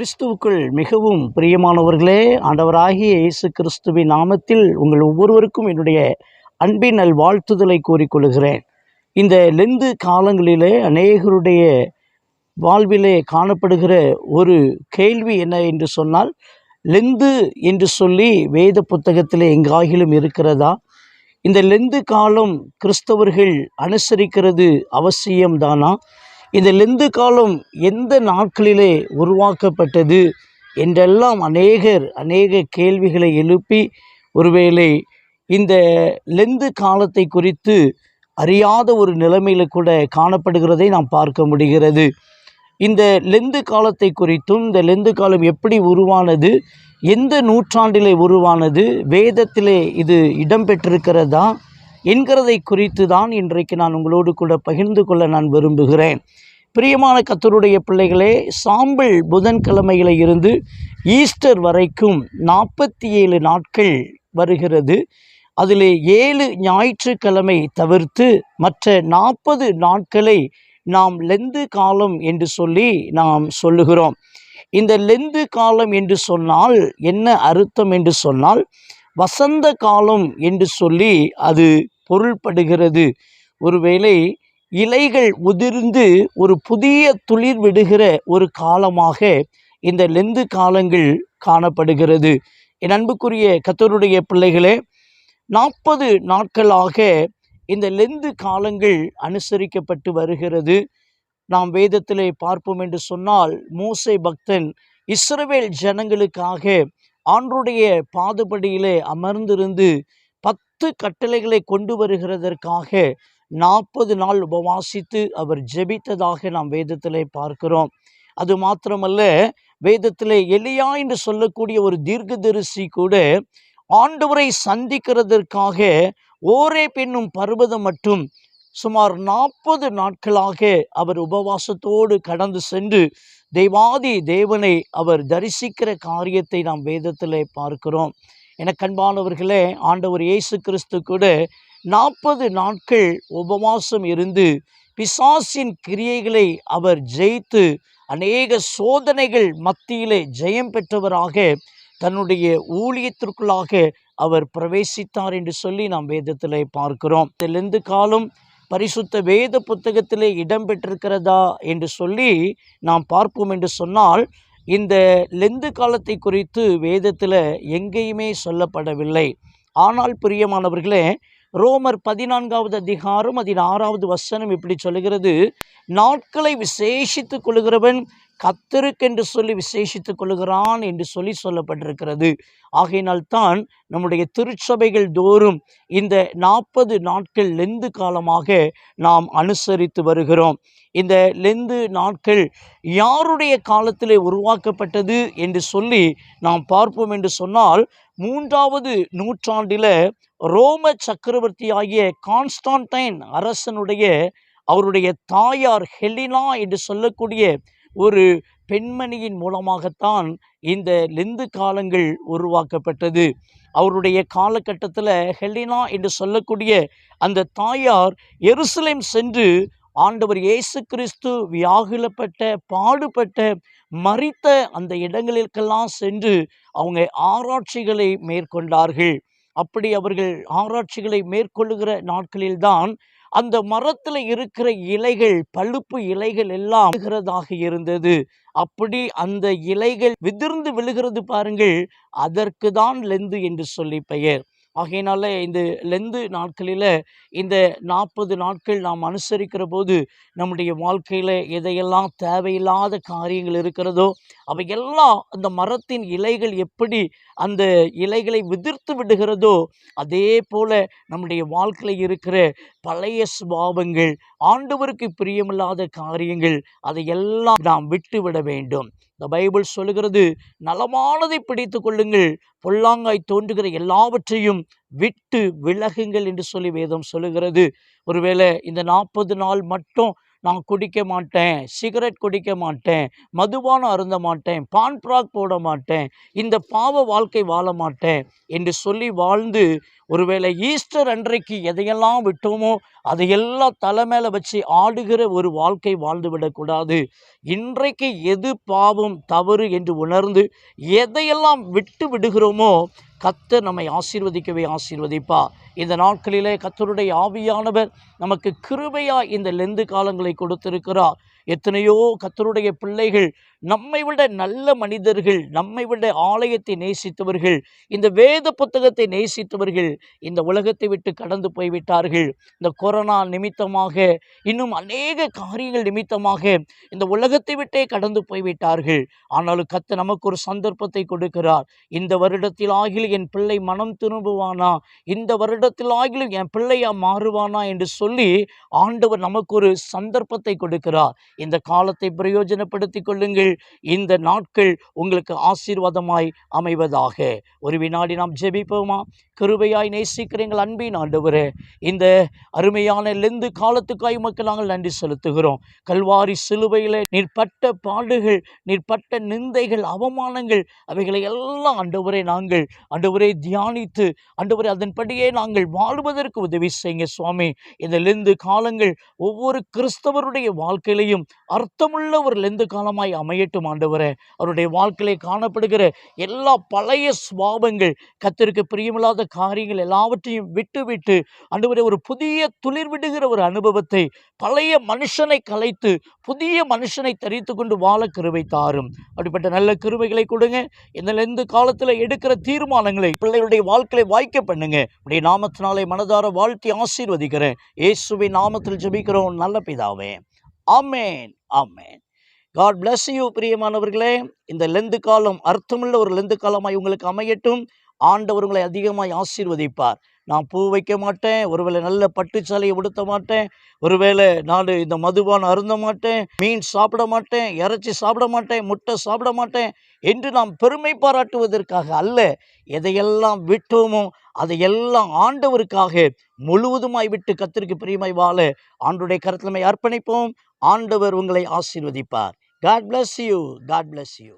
கிறிஸ்துவுக்குள் மிகவும் பிரியமானவர்களே ஆண்டவராகிய இயேசு கிறிஸ்துவின் நாமத்தில் உங்கள் ஒவ்வொருவருக்கும் என்னுடைய அன்பின் நல் வாழ்த்துதலை கூறிக்கொள்கிறேன். இந்த லெந்து காலங்களிலே அநேகருடைய வாழ்விலே காணப்படுகிற ஒரு கேள்வி என்ன என்று சொன்னால் லெந்து என்று சொல்லி வேத புத்தகத்திலே எங்காகிலும் இருக்கிறதா? இந்த லெந்து காலம் கிறிஸ்தவர்கள் அனுசரிக்கிறது அவசியம்தானா? இந்த லெந்து காலம் எந்த நாட்களிலே உருவாக்கப்பட்டது என்றெல்லாம் அநேகர் அநேக கேள்விகளை எழுப்பி ஒருவேளை இந்த லெந்து காலத்தை குறித்து அறியாத ஒரு நிலைமையில் கூட காணப்படுகிறதை நாம் பார்க்க முடிகிறது. இந்த லெந்து காலத்தை குறித்தும் இந்த லெந்து காலம் எப்படி உருவானது எந்த நூற்றாண்டிலே உருவானது வேதத்திலே இது இடம்பெற்றிருக்கிறதா என்கிறதை குறித்து தான் இன்றைக்கு நான் உங்களோடு கூட பகிர்ந்து கொள்ள நான் விரும்புகிறேன். பிரியமான கத்தருடைய பிள்ளைகளே சாம்பல் புதன்கிழமையில இருந்து ஈஸ்டர் வரைக்கும் நாற்பத்தி ஏழு நாட்கள் வருகிறது. அதில் ஏழு ஞாயிற்றுக்கிழமை தவிர்த்து மற்ற நாற்பது நாட்களை நாம் லெந்து காலம் என்று சொல்லி நாம் சொல்லுகிறோம். இந்த லெந்து காலம் என்று சொன்னால் என்ன அர்த்தம் என்று சொன்னால் வசந்த காலம் என்று சொல்லி அது பொருள்படுகிறது. ஒருவேளை இலைகள் உதிர்ந்து ஒரு புதிய துளிர் விடுகிற ஒரு காலமாக இந்த லெந்து காலங்கள் காணப்படுகிறது. என் அன்புக்குரிய கத்தருடைய பிள்ளைகளே நாற்பது நாட்களாக இந்த லெந்து காலங்கள் அனுசரிக்கப்பட்டு வருகிறது. நாம் வேதத்திலே பார்ப்போம் என்று சொன்னால் மூசை பக்தன் இஸ்ரவேல் ஜனங்களுக்காக ஆண்டுடைய பாதுபடியிலே அமர்ந்திருந்து பத்து கட்டளைகளை கொண்டு வருகிறதற்காக நாற்பது நாள் உபவாசித்து அவர் ஜெபித்ததாக நாம் வேதத்திலே பார்க்கிறோம். அது மாத்திரமல்ல வேதத்திலே எலியா என்று சொல்லக்கூடிய ஒரு தீர்க்கதரிசி கூட ஆண்டவரை சந்திக்கிறதற்காக ஓரே பெண்ணும் பர்வதம் மட்டும் சுமார் நாற்பது நாட்களாக அவர் உபவாசத்தோடு கடந்து சென்று தெய்வாதி தேவனை அவர் தரிசிக்கிற காரியத்தை நாம் வேதத்திலே பார்க்கிறோம். என கண்பானவர்களே ஆண்டவர் இயேசு கிறிஸ்து கூட நாற்பது நாட்கள் உபவாசம் இருந்து பிசாசின் கிரியைகளை அவர் ஜெயித்து அநேக சோதனைகள் மத்தியிலே ஜெயம் பெற்றவராக தன்னுடைய ஊழியத்திற்குள்ளாக அவர் பிரவேசித்தார் என்று சொல்லி நாம் வேதத்தில் பார்க்கிறோம். இதிலிருந்து காலம் பரிசுத்த வேத புத்தகத்திலே இடம்பெற்றிருக்கிறதா என்று சொல்லி நாம் பார்ப்போம் என்று சொன்னால் இந்த லெந்து காலத்தை குறித்து வேதத்தில் எங்கேயுமே சொல்லப்படவில்லை. ஆனால் பிரியமானவர்களே ரோமர் பதினான்காவது அதிகாரம் அதில் ஆறாவது வசனம் இப்படி சொல்கிறது நாட்களை விசேஷித்துக் கொள்கிறவன் கத்தருக்கென்று சொல்லி விசேஷித்துக் கொள்கிறான் என்று சொல்லி சொல்லப்பட்டிருக்கிறது. ஆகையினால் தான் நம்முடைய திருச்சபைகள் தோறும் இந்த நாற்பது நாட்கள் லெந்து காலமாக நாம் அனுசரித்து வருகிறோம். இந்த லெந்து நாட்கள் யாருடைய காலத்திலே உருவாக்கப்பட்டது என்று சொல்லி நாம் பார்ப்போம் என்று சொன்னால் மூன்றாவது நூற்றாண்டில் ரோம சக்கரவர்த்தி ஆகிய கான்ஸ்டான்டைன் அரசனுடைய அவருடைய தாயார் ஹெலினா என்று சொல்லக்கூடிய ஒரு பெண்மணியின் மூலமாகத்தான் இந்த லெந்து காலங்கள் உருவாக்கப்பட்டது. அவருடைய காலகட்டத்தில் ஹெலினா என்று சொல்லக்கூடிய அந்த தாயார் எருசலேம் சென்று ஆண்டவர் இயேசு கிறிஸ்து வியாகுலப்பட்ட பாடுபட்ட மறித்த அந்த இடங்களுக்கெல்லாம் சென்று அவங்க ஆராய்ச்சிகளை மேற்கொண்டார்கள். அப்படி அவர்கள் ஆராய்ச்சிகளை மேற்கொள்ளுகிற நாட்களில்தான் அந்த மரத்தில் இருக்கிற இலைகள் பழுப்பு இலைகள் எல்லாம் விழுகிறதாக இருந்தது. அப்படி அந்த இலைகள் விதிர்ந்து விழுகிறது பாருங்கள் அதற்கு தான் லெந்து என்று சொல்லி பெயர். ஆகையினால இந்த லெந்து நாட்களில் இந்த நாற்பது நாட்கள் நாம் அனுசரிக்கிற போது நம்முடைய வாழ்க்கையில் எதையெல்லாம் தேவையில்லாத காரியங்கள் இருக்கிறதோ அவை எல்லாம் அந்த மரத்தின் இலைகள் எப்படி அந்த இலைகளை விதிர்த்து விடுகிறதோ அதே போல நம்முடைய வாழ்க்கையில் இருக்கிற பழைய சுபாவங்கள் ஆண்டவருக்கு பிரியமில்லாத காரியங்கள் அதையெல்லாம் நாம் விட்டுவிட வேண்டும். இந்த பைபிள் சொல்லுகிறது நலமானதை பிடித்து கொள்ளுங்கள் பொல்லாங்காய் தோன்றுகிற எல்லாவற்றையும் விட்டு விலகுங்கள் என்று சொல்லி வேதம் சொல்லுகிறது. ஒருவேளை இந்த நாற்பது நாள் மட்டும் நான் குடிக்க மாட்டேன் சிகரெட் குடிக்க மாட்டேன் மதுபானம் அருந்த மாட்டேன் பான் பிராக் போட மாட்டேன் இந்த பாவ வாழ்க்கை வாழ மாட்டேன் என்று சொல்லி வாழ்ந்து ஒருவேளை ஈஸ்டர் அன்றைக்கு எதையெல்லாம் விட்டோமோ அதையெல்லாம் தலை மேலே வச்சு ஆடுகிற ஒரு வாழ்க்கை வாழ்ந்து விடக்கூடாது இன்றைக்கு எது பாவம் தவறு என்று உணர்ந்து எதையெல்லாம் விட்டு விடுகிறோமோ கத்தர் நம்மை ஆசீர்வதிக்கவே ஆசீர்வதிப்பா. இந்த நாட்களிலே கத்தருடைய ஆவியானவர் நமக்கு கிருபையா இந்த லெந்து காலங்களை கொடுத்திருக்கிறார். எத்தனையோ கத்தருடைய பிள்ளைகள் நம்மை விட நல்ல மனிதர்கள் நம்மை விட ஆலயத்தை நேசித்தவர்கள் இந்த வேத புத்தகத்தை நேசித்தவர்கள் இந்த உலகத்தை விட்டு கடந்து போய்விட்டார்கள். இந்த கொரோனா நிமித்தமாக இன்னும் அநேக காரியங்கள் நிமித்தமாக இந்த உலகத்தை விட்டே கடந்து போய்விட்டார்கள். ஆனாலும் கத்து நமக்கு ஒரு சந்தர்ப்பத்தை கொடுக்கிறார். இந்த வருடத்தில் ஆகிலும் என் பிள்ளை மனம் திரும்புவானா? இந்த வருடத்தில் ஆகிலும் என் பிள்ளையா மாறுவானா என்று சொல்லி ஆண்டவர் நமக்கு ஒரு சந்தர்ப்பத்தை கொடுக்கிறார். இந்த காலத்தை பிரயோஜனப்படுத்திக் கொள்ளுங்கள். இந்த நாட்கள் உங்களுக்கு ஆசீர்வாதமாய் அமைவதாக. ஒரு வினாடி நாம் ஜெபிப்போமா? கிருபையாய் நேசிக்கிற எங்கள் அன்பின் ஆண்டவரே. இந்த அருமையான லெந்து காலத்துக்காய் உமக்கு நாங்கள் நன்றி செலுத்துகிறோம். கல்வாரி சிலுவையில் நிற்பட்ட பாடுகள் நிற்பட்ட நிந்தைகள் அவமானங்கள் அவைகளை எல்லாம் அண்டவரை நாங்கள் ஆண்டவரே தியானித்து ஆண்டவரே அதன்படியே நாங்கள் வாழ்வதற்கு உதவி செய்யுங்க சுவாமி. இந்த லெந்து காலங்கள் ஒவ்வொரு கிறிஸ்தவருடைய வாழ்க்கையிலையும் அர்த்தமுள்ள ஒரு லெந்து காலமாய் அமையட்டும் ஆண்டவரே. அவருடைய வாழ்க்கையிலே காணப்படுகிற எல்லா பழைய சுவாபங்கள் கத்திற்கு பிரியமில்லாத காரியங்கள் எல்லாவற்றையும் விட்டு விட்டு ஆண்டவரே ஒரு புதிய துளிர் விடுகிற ஒரு அனுபவத்தை பழைய மனுஷனை கலைத்து புதிய மனுஷனை தரித்து கொண்டு வாழ கிருவை தாரும். அப்படிப்பட்ட நல்ல கிருவைகளை கொடுங்க. இந்த காலத்தில் எடுக்கிற தீர்மானங்களை பிள்ளைகளுடைய வாழ்க்கையை வாய்க்க பண்ணுங்க. உடைய நாமத்தினாலே மனதார வாழ்த்தி ஆசீர்வதிக்கிறேன். இயேசுவின் நாமத்தில் ஜெபிக்கிறோம். நல்ல பிதாவே. ஆமேன். ஆமேன். காட் பிளஸ் யூ பிரியமானவர்களே. இந்த லெந்து காலம் அர்த்தமுள்ள ஒரு லெந்து காலமாய் உங்களுக்கு அமையட்டும். ஆண்டவர் உங்களை அதிகமாய் ஆசீர்வதிப்பார். நான் பூ வைக்க மாட்டேன். ஒருவேளை நல்ல பட்டு சாலையை உடுத்த மாட்டேன். ஒருவேளை நான் இந்த மதுபான் அருந்த மாட்டேன். மீன் சாப்பிட மாட்டேன். இறைச்சி சாப்பிட மாட்டேன். முட்டை சாப்பிட மாட்டேன். என்று நாம் பெருமை பாராட்டுவதற்காக அல்ல எதையெல்லாம் விட்டோமோ அதையெல்லாம் ஆண்டவருக்காக முழுவதுமாய் விட்டு கத்திற்கு பிரியமாய் வாழ ஆண்டுடைய கருத்திலமை அர்ப்பணிப்போம். ஆண்டவர் உங்களை ஆசீர்வதிப்பார். God bless you God bless you